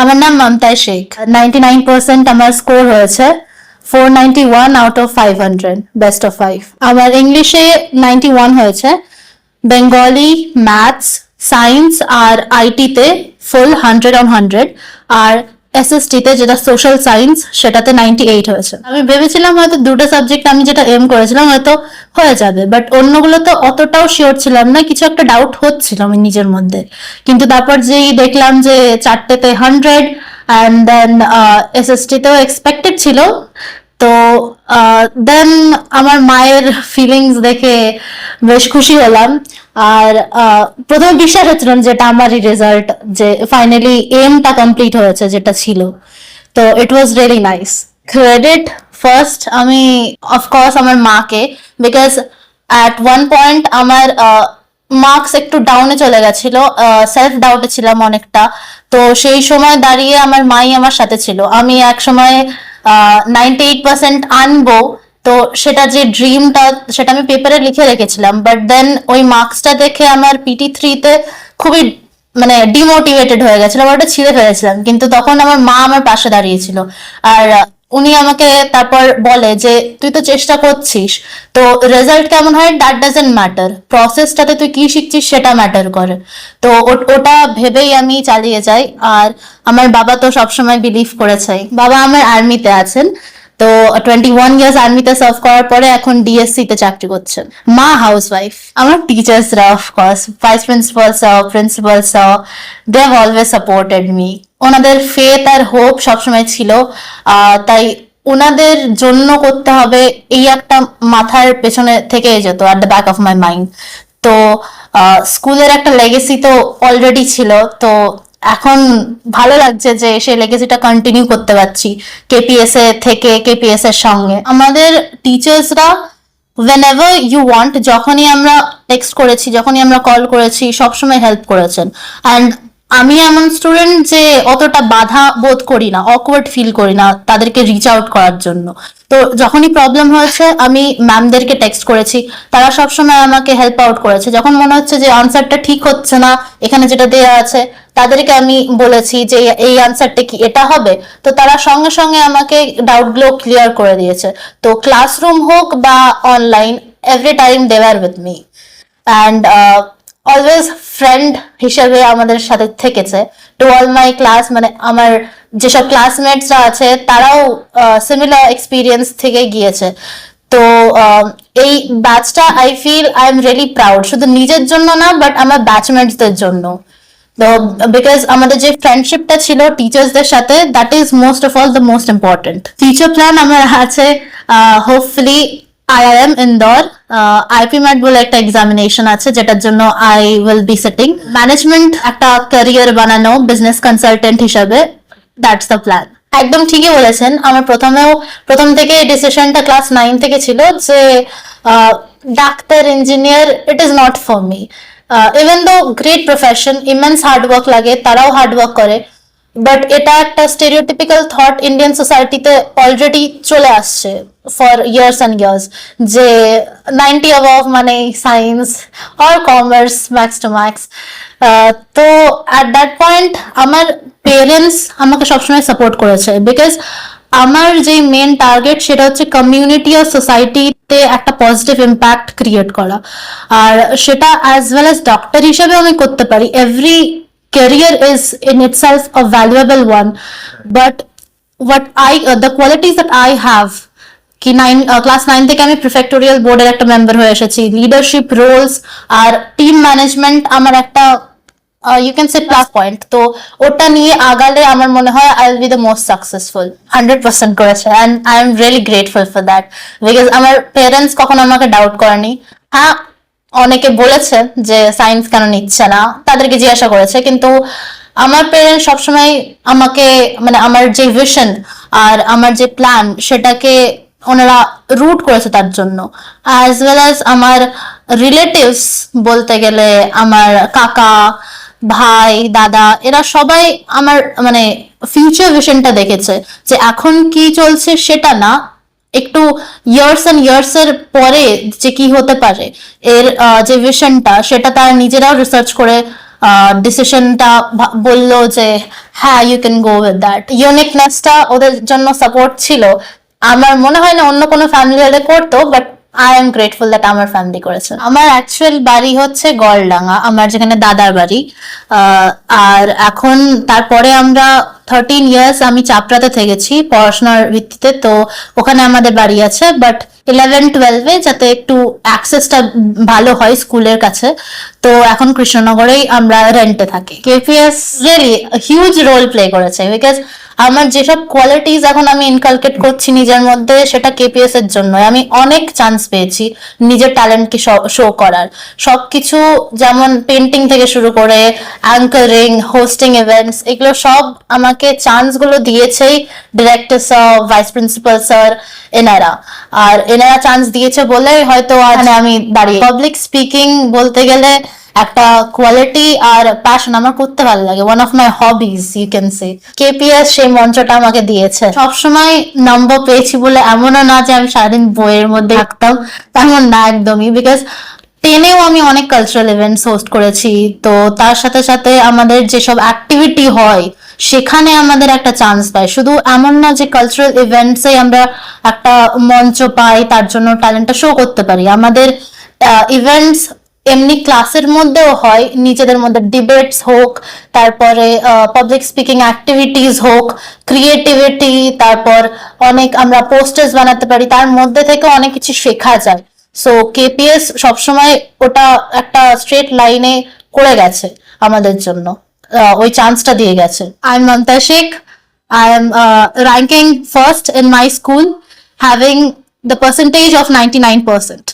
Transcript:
আমার নাম Mamata Sheikh. Ninety nine percent আমার স্কোর হয়েছে four one out of five hundred best of five আমার ইংলিশে নাইনটি ওয়ান হয়েছে। বেঙ্গলি ম্যাথস সায়েন্স আর আইটিতে ফুল হান্ড্রেড অন হান্ড্রেড আর এসএসটিতে যেটা সোশ্যাল সায়েন্স সেটাতে নাইনটি এইট হয়েছে। আমি ভেবেছিলাম হয়তো দুটো সাবজেক্ট আমি যেটা এম করেছিলাম হয়তো হয়ে যাবে বাট অন্যগুলো তো অতটাও শিওর ছিলাম না, কিছু একটা ডাউট হচ্ছিল আমি নিজের মধ্যে। কিন্তু তারপর যেই দেখলাম যে চারটেতে হান্ড্রেড অ্যান্ড দেন এসএসটিতেও এক্সপেক্টেড ছিল তো দেন আমার মায়ের ফিলিংস দেখে বেশ খুশি হলাম। আর প্রথমে বিশ্বাস হচ্ছিল যেটা আমারই রেজাল্ট যে ফাইনালি এমটা কমপ্লিট হয়েছে যেটা ছিল। তো it was really nice credit first আমি অফকোর্স আমার মাকে বিকজ অ্যাট ওয়ান পয়েন্ট আমার মার্কস একটু ডাউনে চলে গেছিল সেলফ ডাউটে ছিলাম অনেকটা। তো সেই সময় দাঁড়িয়ে আমার মাই আমার সাথে ছিল। আমি এক সময় নাইনটি এইট পার্সেন্ট আনব, তো সেটা যে ড্রিমটা সেটা আমি পেপারে লিখে রেখেছিলাম বাট দেন ওই মার্কসটা দেখে আমার পিটি থ্রিতে খুবই মানে ডিমোটিভেটেড হয়ে গেছিলাম ওটা ছিঁড়ে ফেলেছিলাম, কিন্তু তখন আমার মা আমার পাশে দাঁড়িয়েছিল। আর উনি আমাকে তারপর বলে যে, তুই তো চেষ্টা করছিস, তো রেজাল্ট কেমন হয়? দ্যাট ডাজেন্ট ম্যাটার প্রসেসটাতে তুই কি শিখছিস সেটা ম্যাটার করে। তো ওটা ভেবেই আমি চালিয়ে যাই। আর আমার বাবা তো সবসময় বিলিভ করেছে বাবা আমার আর্মিতে আছেন। তো টোয়েন্টি ওয়ান ইয়ার্স আর্মিতে সার্ভ করার পরে এখন ডিএসসি তে চাকরি করছেন। মা হাউস ওয়াইফ আমার টিচার্সরা of course vice principal sir principal sir they have always supported me ওনাদের ফেথ আর হোপ সবসময় ছিল। তাই ওনাদের জন্য করতে হবে এই একটা মাথার পেছনে থেকে যেত at the back of my mind তো স্কুলের একটা লেগেসি তো অলরেডি ছিল। তো এখন ভালো লাগছে যে সেই লেগেসিটা কন্টিনিউ করতে পারছি কেপিএস এ থেকে কেপিএস এর সঙ্গে। আমাদের টিচার্সরা ওয়েন এভার ইউ ওয়ান্ট যখনই আমরা টেক্সট করেছি, যখনই আমরা কল করেছি, সবসময় হেল্প করেছেন। অ্যান্ড আমি এমন স্টুডেন্ট যে অতটা বাধা বোধ করি না অকওয়ার্ড ফিল করি না তাদেরকে রিচ আউট করার জন্য। তো যখনই প্রবলেম হয়েছে, আমি ম্যামদেরকে টেক্সট করেছি। তারা সবসময় আমাকে হেল্প আউট করেছে। যখন মনে হচ্ছে যে আনসারটা ঠিক হচ্ছে না, এখানে যেটা দেওয়া আছে, তাদেরকে আমি বলেছি যে এই আনসারটা কি, এটা হবে? তো তারা সঙ্গে সঙ্গে আমাকে ডাউটগুলো ক্লিয়ার করে দিয়েছে। তো ক্লাসরুম হোক বা অনলাইন এভরি টাইম দেওয়ার with me and always friend হিসেবে আমাদের সাথে থেকেছে। টু অল মাই ক্লাস মানে আমার যেসব ক্লাসমেটসরা আছে, তারাও সিমিলার এক্সপিরিয়েন্স থেকে গিয়েছে। তো এই ব্যাচটা I feel I am really proud শুধু নিজের জন্য না বাট আমার ব্যাচমেটসদের জন্য। তো বিকজ আমাদের যে ফ্রেন্ডশিপটা ছিল টিচার্সদের সাথে that is most of all the most important future plan আমার আছে hopefully IIM Indore IPMAT বলে একটা এক্সামিনেশন আছে, যেটার জন্য I will be setting management একটা ক্যারিয়ার বানানো বিজনেস কনসালটেন্ট হিসাবে দ্যাটস দ্য প্ল্যান একদম ঠিকই বলেছেন, আমার প্রথমেও, প্রথম থেকে ডিসিশনটা ক্লাস নাইন থেকে ছিল যে doctor engineer it is not for me even though great profession immense hard work লাগে, তারাও হার্ডওয়ার্ক করে বাট এটা একটা স্টেরিওটিপিক্যাল থট ইন্ডিয়ান সোসাইটিতে অলরেডি চলে আসছে ফর ইয়ার্স অ্যান্ড ইয়ার্স যে নাইনটি অ্যাবভ মানে science or commerce max to max তো অ্যাট দ্যাট পয়েন্ট আমার পেরেন্টস আমাকে সবসময় সাপোর্ট করেছে বিকজ আমার যে মেন টার্গেট সেটা হচ্ছে কমিউনিটি আর সোসাইটিতে একটা পজিটিভ ইম্প্যাক্ট ক্রিয়েট করা। আর সেটা অ্যাজ ওয়েল অ্যাজ ডক্টর হিসেবে আমি করতে পারি। Every career is in itself a valuable one but what i uh, the qualities that i have কি নাইন ক্লাস নাইন থেকে আমি প্রিফেক্টোরিয়াল বোর্ডের একটা মেম্বার হয়ে এসেছি লিডারশিপ রোলস আর টিম ম্যানেজমেন্ট আমার একটা you can say plus point তো ওটা নিয়ে আগালে আমার মনে হয় I will be the most successful hundred percent করেছে and I am really grateful for that because আমার পেরেন্টস কখনো আমাকে ডাউট করেনি হ্যাঁ অনেকে বলেছে যে সায়েন্স কেন নিচ্ছে না, তাদেরকে জিজ্ঞাসা করেছে, কিন্তু আমার পেরেন্টস সবসময় আমাকে মানে আমার যে ভিশন আর আমার যে প্ল্যান সেটাকে ওনারা রুট করেছে তার জন্য। অ্যাজ ওয়েল অ্যাজ আমার রিলেটিভস বলতে গেলে আমার কাকা, ভাই, দাদা, এরা সবাই আমার মানে ফিউচার ভিশনটা দেখেছে যে এখন কি চলছে সেটা না একটু ইয়ার্স অ্যান্ড ইয়ার্স এর পরে যে কি হতে পারে, এর যে ভিশনটা সেটা তার নিজেরাও রিসার্চ করে ডিসিশনটা বলল যে হ্যাঁ you can go with that ইউনিকনেসটা ওদের জন্য সাপোর্ট ছিল। আমার মনে হয় না অন্য কোনো ফ্যামিলি হলে করতো but I am grateful that আমার ফ্যামিলি করেছে। আমার অ্যাকচুয়াল বাড়ি হচ্ছে গলডাঙ্গা আমার যেখানে দাদার বাড়ি। আর এখন তারপরে আমরা থার্টিন ইয়ার্স আমি চাপড়াতে থেকেছি পড়াশোনার ভিত্তিতে তো ওখানে আমাদের বাড়ি আছে বাট ইলেভেন টুয়েলভে যাতে একটু অ্যাক্সেসটা ভালো হয় স্কুলের কাছে তো এখন কৃষ্ণনগরেই আমরা রেন্টে থাকি। KPS really huge role play করেছে বিকজ আমার যেসব কোয়ালিটিস এখন আমি ইনকালকেট করছি নিজের মধ্যে সেটা কেপিএস এর জন্য আমি অনেক চান্স পেয়েছি নিজের ট্যালেন্টকে শো করার। সবকিছু যেমন পেন্টিং থেকে শুরু করে অ্যাঙ্কারিং হোস্টিং ইভেন্টস এগুলো সব আমাকে চান্সগুলো দিয়েছেই director sir vice principal sir এনারা। আর এনারা চান্স দিয়েছে বলে হয়তো এখানে আমি দাঁড়িয়ে। পাবলিক স্পিকিং বলতে গেলে একটা কোয়ালিটি আর প্যাশন আমার করতে ভালো লাগে। One of my hobbies you can say KPS সেই মঞ্চটা আমাকে দিয়েছে। সবসময় নম্বর পেয়েছি বলে এমনও না যে আমি সারাদিন বইয়ের মধ্যে থাকতাম। তেমন না একদমই। বিকজ টেনেও আমি অনেক কালচারাল ইভেন্টস হোস্ট করেছি। তো তার সাথে সাথে আমাদের যেসব অ্যাক্টিভিটি হয়, সেখানে আমাদের একটা চান্স পাই শুধু এমন না যে কালচারাল ইভেন্টসে আমরা একটা মঞ্চ পাই, তার জন্য ট্যালেন্টটা শো করতে পারি। আমাদের ইভেন্টস এমনি ক্লাসের মধ্যেও হয়, নিজেদের মধ্যে ডিবেটস হোক, তারপরে পাবলিক স্পিকিং অ্যাক্টিভিটিস হোক ক্রিয়েটিভিটি তারপর অনেক আমরা পোস্টার্স বানাতে পারি, তার মধ্যে থেকে অনেক কিছু শেখা যায়। সো কেপিএস সবসময় ওটা একটা স্ট্রেট লাইনে করে গেছে আমাদের জন্য। ওই চান্সটা দিয়ে গেছে। I am Mamata Sheikh I am ranking first in my school having the percentage of ninety nine percent